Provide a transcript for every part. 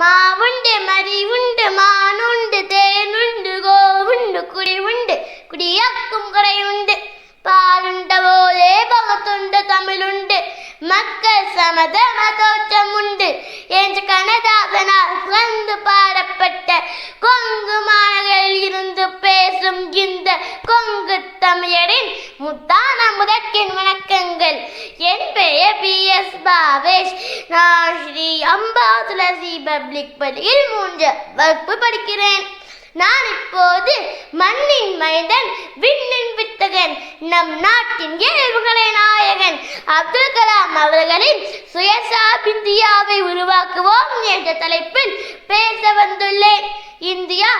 மாவுண்டு மறி உண்டு மானுண்டு தேனுண்டு கோவுண்டு குடி உண்டு குடியாக்கும் குறை உண்டு பாலுண்ட போதே பகத்துண்டு தமிழுண்டு. மக்கள் சமதம தோற்றம் உண்டு என்று கனதாசனால் வந்து பாடப்பட்ட கொங்கு மாநகரில் இருந்து பேசும் இந்த கொங்கு தமிழரின் முத்தான முதற்கின் வணக்கங்கள். என் பெயர் பி எஸ் பாவேஷ் நான் ஸ்ரீ அம்பா துளசி பப்ளிக் பள்ளியில் மூன்று வகுப்பு படிக்கிறேன். நான் இப்போது மண்ணின் மைந்தன் விண்ணின் வித்தகன் நம் நாட்டின் ஏழ்வுகளை நாயகன். அப்துல் கலாம் அவர்களின் சுயசார்பிந்தியாவை உருவாக்குவோம் என்ற தலைப்பில் பேச வந்துள்ளேன். இந்தியா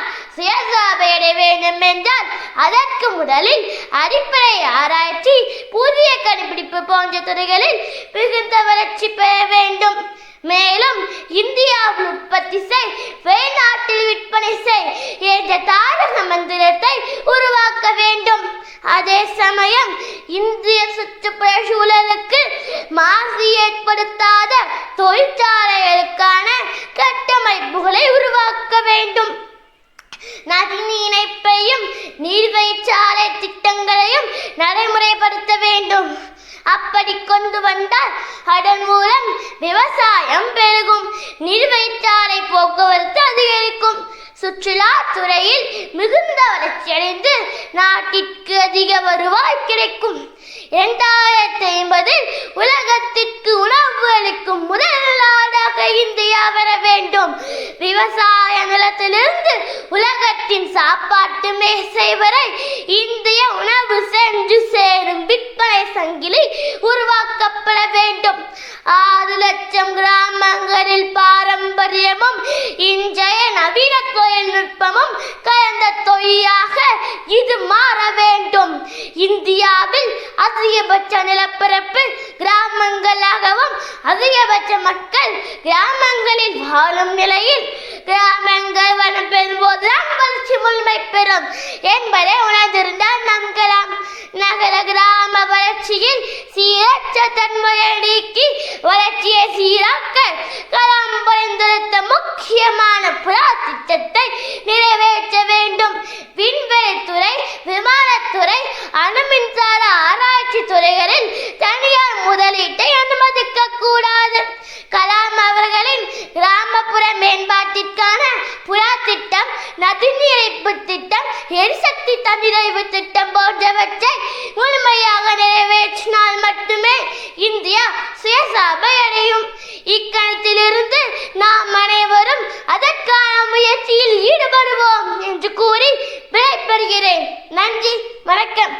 சுயசார்பையடைய வேண்டும் என்றால் அதற்கு முதலில் அடிப்படை ஆராய்ச்சி புதிய கண்டுபிடிப்பு போன்ற துறைகளில் மிகுந்த வளர்ச்சி பெற வேண்டும். மேலும் இந்தியாவில் உற்பத்தி செய் வெளிநாட்டில் விற்பனை செய் என்ற தாரக மந்திரத்தை உருவாக்க வேண்டும். அதே சமயம் இந்திய சுற்றுப்புற சூழலுக்கு மாசு ஏற்படுத்தாத தொழிற்சாலை வேண்டும் அப்படி கொண்டு வந்தால் அதன் மூலம் விவசாயம் பெருகும். நீர்வழிச்சாலை போக்குவரத்து அதிகரிக்கும். சுற்றுலா துறையில் மிகுந்த வளர்ச்சியடைந்து நாட்டிற்கு அதிக வருவாய் கிடைக்கும். இரண்டாயிரத்தி ஐம்பதில் உலகத்திற்கு உணவு அளிக்கும் முதல் நாடாக இந்தியா வர வேண்டும். விவசாய நிலத்திலிருந்து உலகத்தின் சாப்பாட்டு மேசை வரை இந்திய சங்கிலி உருவாக்கப்பட வேண்டும் ஆறு லட்சம் கிராமங்களில் பாரம்பரியமும் இன்றைய நவீன தொழில்நுட்பமும் கலந்த தொழிலாக இது மாற வேண்டும். இந்தியாவில் அதிகபட்ச நிலப்பரப்பு கிராமங்களாகவும் அதிகபட்ச மக்கள் கிராமங்களில் வாழும் நிலையில் கிராமங்கள் வளம் பெறும்போதுதான் வளர்ச்சி முழுமை பெறும் என்பதை உணர்ந்திருந்த வளர்ச்சியில் சீரற்ற தன்மையை நீக்கி வளர்ச்சியை சீராக்க கலாம் பரிந்துரைத்த முக்கியமான புறா திட்டத்தை நிறைவேற்ற வேண்டும். விண்வெளித்துறை விமானத்துறை அணுமின்சார ஆராய்ச்சி துறைகளில் தனியார் முதலீட்டை அனுமதிக்க கூடாது. அதற்கான புறா திட்டம் நதிநீரைப்பு திட்டம் எரிசக்தி தன்னிறைவு திட்டம் போன்றவற்றை முழுமையாக நிறைவேற்றினால் மட்டுமே இந்தியா சுயசபை அடையும் இக்கணத்திலிருந்து நாம் அனைவரும் அதற்கான முயற்சியில் ஈடுபடுவோம் என்று கூறி விடைபெறுகிறேன். நன்றி வணக்கம்.